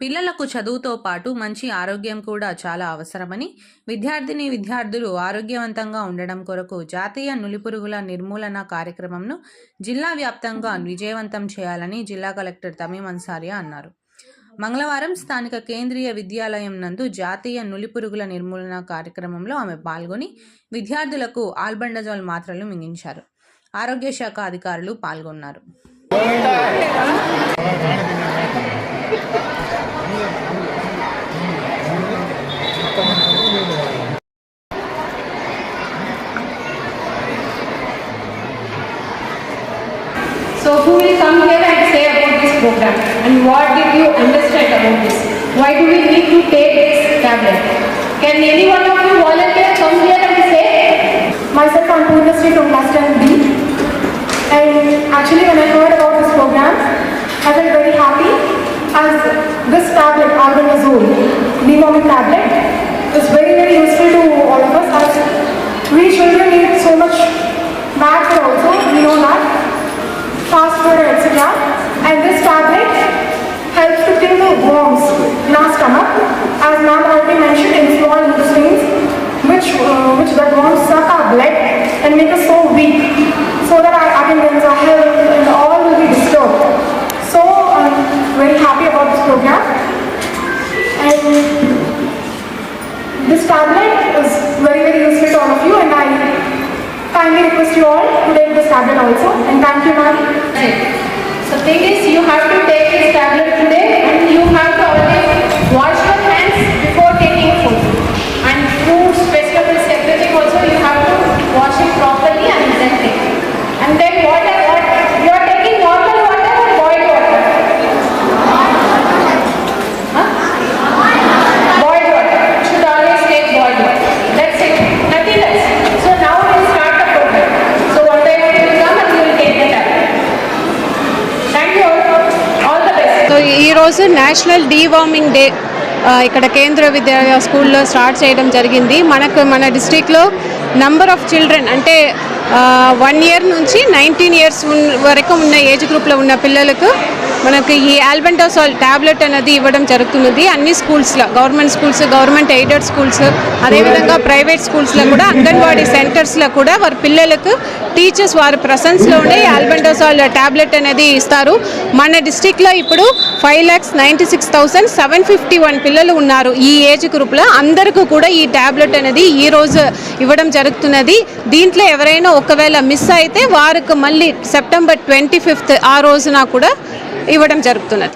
పిల్లలకు చదువుతో పాటు మంచి ఆరోగ్యం కూడా చాలా అవసరమని విద్యార్థిని విద్యార్థులు ఆరోగ్యవంతంగా ఉండడం కొరకు జాతీయ నులిపురుగుల నిర్మూలన కార్యక్రమంను జిల్లా వ్యాప్తంగా విజయవంతం చేయాలని జిల్లా కలెక్టర్ తమీం అన్సారియా అన్నారు. మంగళవారం స్థానిక కేంద్రీయ విద్యాలయం నందు జాతీయ నులిపురుగుల నిర్మూలన కార్యక్రమంలో ఆమె పాల్గొని విద్యార్థులకు ఆల్బండజోల్ మాత్రలు మింగించారు. ఆరోగ్య శాఖ అధికారులు పాల్గొన్నారు. So who will come here and say about this program and what did you understand about this? Why do we need to take this tablet? Can any one of you volunteer come here and say? Myself, I'm Purnasri from class 10B. And actually, when I heard about this program, I felt very happy as this tablet, albendazole, deworming tablet, is very, very useful to all of us as we children need so much math also, we know that, fast food, etc. And this tablet helps to kill the worms in our stomach, as ma'am already mentioned, in small intestines, which uh, which the worms suck our blood and make us so weak, so that our attendance, our health, and all will be disturbed. So I'm very happy about this program, and this tablet is very very useful to all of you, and I kindly request you all to take this tablet also. And thank you, ma'am. ఈరోజు national deworming day ఇక్కడ కేంద్ర విద్యా స్కూల్లో start చేయడం జరిగింది. మనకు మన డిస్ట్రిక్ట్లో నంబర్ ఆఫ్ చిల్డ్రన్ అంటే వన్ ఇయర్ నుంచి నైన్టీన్ ఇయర్స్ వరకు ఉన్న ఏజ్ గ్రూప్లో ఉన్న పిల్లలకు మనకి ఈ ఆల్బెంటోసాల్ ట్యాబ్లెట్ అనేది ఇవ్వడం జరుగుతున్నది. అన్ని స్కూల్స్లో government schools government aided schools అదేవిధంగా ప్రైవేట్ స్కూల్స్లో కూడా అంగన్వాడీ సెంటర్స్లో కూడా వారి పిల్లలకు టీచర్స్ వారి ప్రసెన్స్లోనే ఆల్బెండోసాల్ ట్యాబ్లెట్ అనేది ఇస్తారు. మన డిస్టిక్లో ఇప్పుడు five lakhs ninety six thousand seven fifty one పిల్లలు ఉన్నారు ఈ ఏజ్ గ్రూప్లో. అందరికీ కూడా ఈ ట్యాబ్లెట్ అనేది ఈ రోజు ఇవ్వడం జరుగుతున్నది. దీంట్లో ఎవరైనా ఒకవేళ మిస్ అయితే వారికి మళ్ళీ సెప్టెంబర్ ట్వంటీ ఫిఫ్త్ ఆ రోజున కూడా ఇవ్వడం జరుగుతున్నది.